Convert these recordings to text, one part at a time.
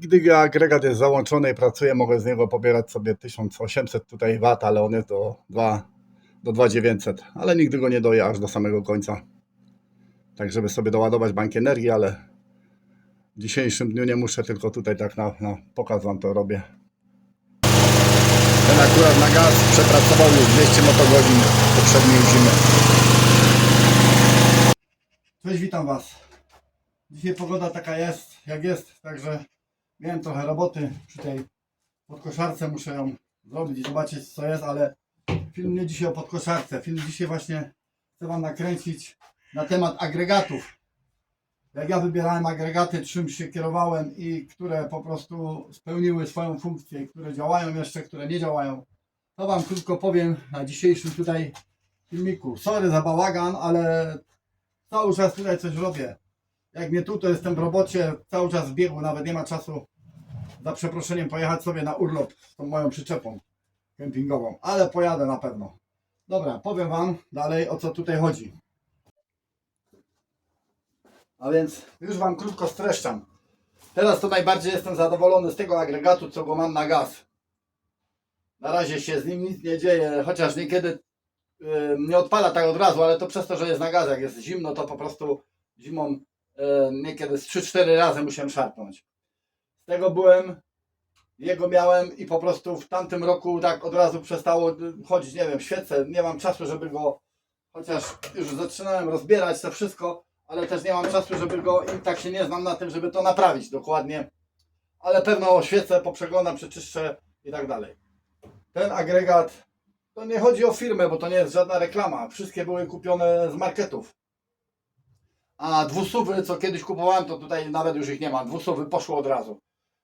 Gdy agregat jest załączony i pracuje, mogę z niego pobierać sobie 1800 tutaj W, ale on jest do 2, do 2900, ale nigdy go nie doję aż do samego końca. Tak, żeby sobie doładować bank energii, ale w dzisiejszym dniu nie muszę, tylko tutaj tak na, na pokaz wam to robię. Ten akurat na gaz przepracował już 200 motogodzin poprzedniej zimy. Cześć, witam Was. Dzisiaj pogoda taka jest, jak jest, także miałem trochę roboty przy tej podkoszarce, muszę ją zrobić i zobaczyć co jest, ale film nie dzisiaj o podkoszarce, film dzisiaj właśnie chcę Wam nakręcić na temat agregatów. Jak ja wybierałem agregaty, czym się kierowałem i które po prostu spełniły swoją funkcję, które działają jeszcze, które nie działają, to Wam krótko powiem na dzisiejszym tutaj filmiku. Sorry za bałagan, ale cały czas tutaj coś robię. Jak nie tu, to jestem w robocie, cały czas w biegu, nawet nie ma czasu za przeproszeniem pojechać sobie na urlop tą moją przyczepą kempingową, ale pojadę na pewno. Dobra, powiem Wam dalej o co tutaj chodzi. A więc już Wam krótko streszczam. Teraz to najbardziej jestem zadowolony z tego agregatu, co go mam na gaz. Na razie się z nim nic nie dzieje, chociaż niekiedy yy, nie odpala tak od razu, ale to przez to, że jest na gaz. Jak jest zimno, to po prostu zimą yy, niekiedy z 3-4 razy musiałem szarpnąć. Tego byłem, jego miałem i po prostu w tamtym roku tak od razu przestało chodzić, nie wiem, świece. Nie mam czasu, żeby go, chociaż już zaczynałem rozbierać to wszystko, ale też nie mam czasu, żeby go, i tak się nie znam na tym, żeby to naprawić dokładnie. Ale pewno świecę poprzeglądam, przeczyszczę i tak dalej. Ten agregat to nie chodzi o firmę, bo to nie jest żadna reklama. Wszystkie były kupione z marketów. A dwusuwy, co kiedyś kupowałem, to tutaj nawet już ich nie ma. Dwusuwy poszło od razu.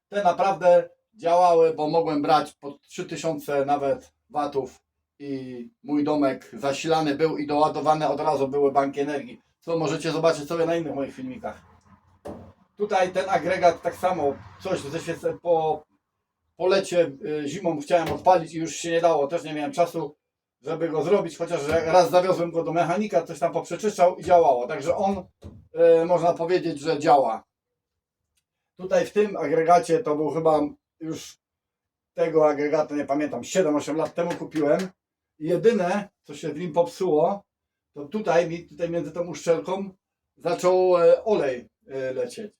Te naprawdę działały, bo mogłem brać po 3000 nawet watów i mój domek zasilany był i doładowany od razu były banki energii. Co możecie zobaczyć sobie na innych moich filmikach. Tutaj ten agregat tak samo, coś ze po, po lecie y, zimą chciałem odpalić i już się nie dało, też nie miałem czasu, żeby go zrobić, chociaż raz zawiozłem go do mechanika, coś tam poprzeczyszczał i działało. Także on y, można powiedzieć, że działa. Tutaj w tym agregacie to był chyba już tego agregatu, nie pamiętam, 7-8 lat temu kupiłem. Jedyne, co się w nim popsuło, to tutaj, mi- tutaj między tą uszczelką zaczął e, olej e, lecieć.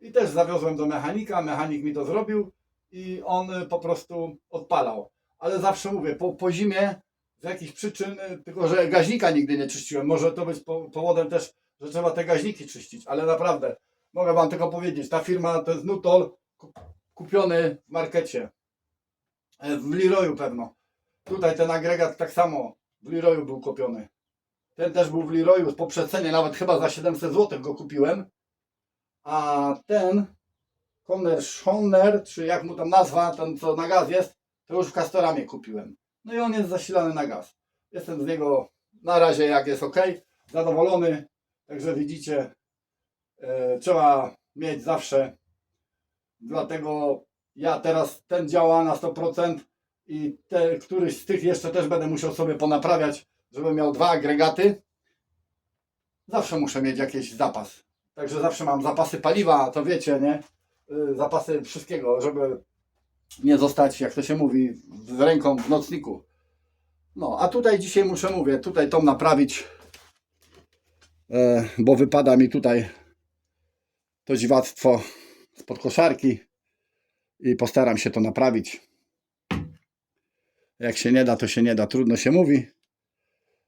I też zawiozłem do mechanika, mechanik mi to zrobił i on e, po prostu odpalał. Ale zawsze mówię, po, po zimie z jakichś przyczyn, tylko że gaźnika nigdy nie czyściłem. Może to być po, powodem też, że trzeba te gaźniki czyścić, ale naprawdę mogę Wam tylko powiedzieć, ta firma to jest Nutol ku- kupiony w markecie. E, W Leroyu pewno. Tutaj ten agregat tak samo w Leroyu był kupiony. Ten też był w Leroyu po przecenie, nawet chyba za 700 zł go kupiłem. A ten Conner Schoner, czy jak mu tam nazwa, ten co na gaz jest, to już w Castoramie kupiłem. No i on jest zasilany na gaz. Jestem z niego na razie jak jest ok, zadowolony. Także widzicie, trzeba mieć zawsze. Dlatego ja teraz ten działa na 100% i te, któryś z tych jeszcze też będę musiał sobie ponaprawiać, żebym miał dwa agregaty. Zawsze muszę mieć jakiś zapas. Także zawsze mam zapasy paliwa, to wiecie, nie? Y, Zapasy wszystkiego, żeby nie zostać, jak to się mówi, z ręką w nocniku. No, a tutaj dzisiaj muszę, mówię, tutaj tą naprawić, e, bo wypada mi tutaj to dziwactwo z podkoszarki i postaram się to naprawić. Jak się nie da, to się nie da, trudno się mówi.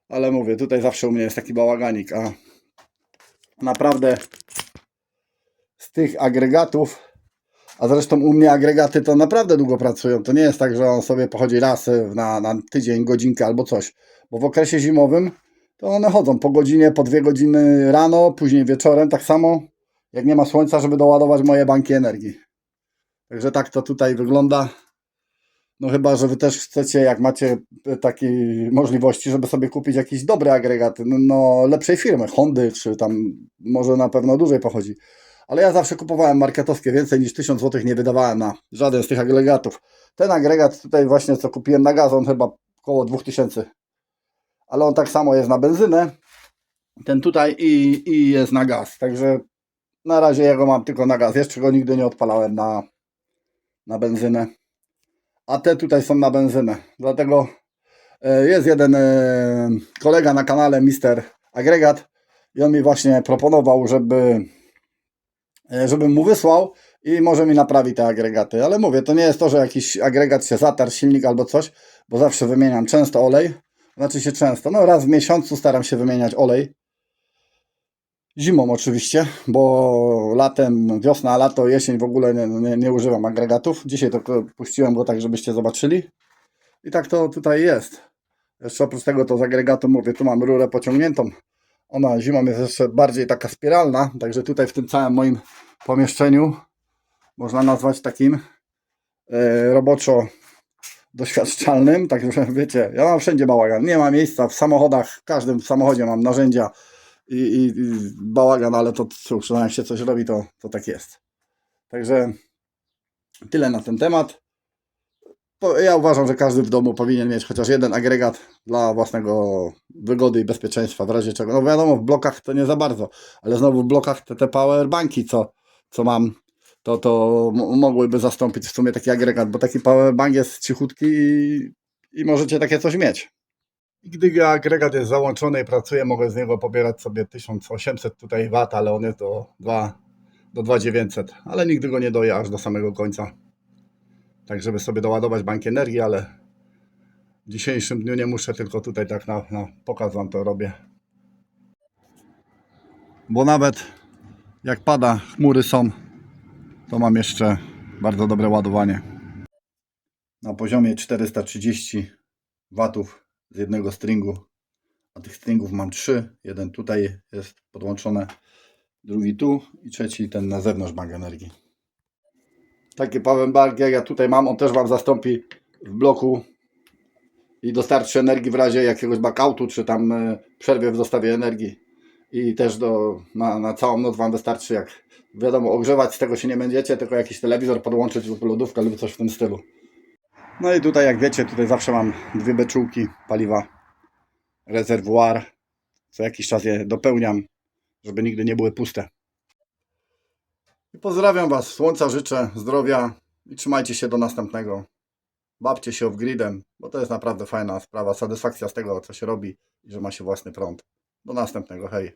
Ale mówię, tutaj zawsze u mnie jest taki bałaganik, a naprawdę z tych agregatów, a zresztą u mnie agregaty to naprawdę długo pracują. To nie jest tak, że on sobie pochodzi raz na, na tydzień, godzinkę albo coś. Bo w okresie zimowym to one chodzą po godzinie, po dwie godziny rano, później wieczorem, tak samo jak nie ma słońca, żeby doładować moje banki energii. Także tak to tutaj wygląda. No chyba, że wy też chcecie, jak macie takie możliwości, żeby sobie kupić jakiś dobry agregat, no, no lepszej firmy, Hondy, czy tam może na pewno dłużej pochodzi. Ale ja zawsze kupowałem marketowskie, więcej niż 1000 zł nie wydawałem na żaden z tych agregatów. Ten agregat tutaj właśnie, co kupiłem na gaz, on chyba około 2000. Ale on tak samo jest na benzynę, ten tutaj i, i jest na gaz. Także na razie ja go mam tylko na gaz. Jeszcze go nigdy nie odpalałem na, na benzynę, a te tutaj są na benzynę. Dlatego e, jest jeden e, kolega na kanale Mister Agregat i on mi właśnie proponował, żeby e, żebym mu wysłał i może mi naprawi te agregaty. Ale mówię, to nie jest to, że jakiś agregat się zatarł, silnik albo coś, bo zawsze wymieniam często olej. Znaczy się często, no raz w miesiącu staram się wymieniać olej. Zimą oczywiście, bo latem, wiosna, lato, jesień w ogóle nie, nie, nie używam agregatów. Dzisiaj to puściłem go tak, żebyście zobaczyli. I tak to tutaj jest. Jeszcze oprócz tego to z agregatu mówię, tu mam rurę pociągniętą. Ona zimą jest jeszcze bardziej taka spiralna, także tutaj w tym całym moim pomieszczeniu można nazwać takim e, roboczo doświadczalnym, także wiecie, ja mam wszędzie bałagan, nie ma miejsca w samochodach, w każdym samochodzie mam narzędzia i, i, i bałagan, ale to cóż, no jak się coś robi, to, to tak jest. Także tyle na ten temat. Ja uważam, że każdy w domu powinien mieć chociaż jeden agregat dla własnego wygody i bezpieczeństwa, w razie czego. No wiadomo, w blokach to nie za bardzo, ale znowu w blokach te, te powerbanki, co, co mam, to, to mogłyby zastąpić w sumie taki agregat, bo taki powerbank jest cichutki i, i możecie takie coś mieć. I gdy agregat jest załączony i pracuje, mogę z niego pobierać sobie 1800 tutaj W, ale on jest do 2, do 2900, ale nigdy go nie doję aż do samego końca. Tak, żeby sobie doładować bank energii, ale w dzisiejszym dniu nie muszę, tylko tutaj tak na, na pokaz wam to robię. Bo nawet jak pada, chmury są, to mam jeszcze bardzo dobre ładowanie. Na poziomie 430 watów z jednego stringu, a tych stringów mam trzy. Jeden tutaj jest podłączony, drugi tu i trzeci ten na zewnątrz bank energii. Taki powerbank jak ja tutaj mam, on też Wam zastąpi w bloku i dostarczy energii w razie jakiegoś blackoutu, czy tam e, przerwie w dostawie energii. I też do, na, na całą noc Wam wystarczy, jak wiadomo, ogrzewać z tego się nie będziecie, tylko jakiś telewizor podłączyć lub lodówkę lub coś w tym stylu. No i tutaj jak wiecie, tutaj zawsze mam dwie beczułki paliwa, rezerwuar. Co jakiś czas je dopełniam, żeby nigdy nie były puste. I pozdrawiam Was, słońca życzę, zdrowia i trzymajcie się do następnego. Bawcie się off-gridem, bo to jest naprawdę fajna sprawa, satysfakcja z tego, co się robi i że ma się własny prąd. Do następnego, hej.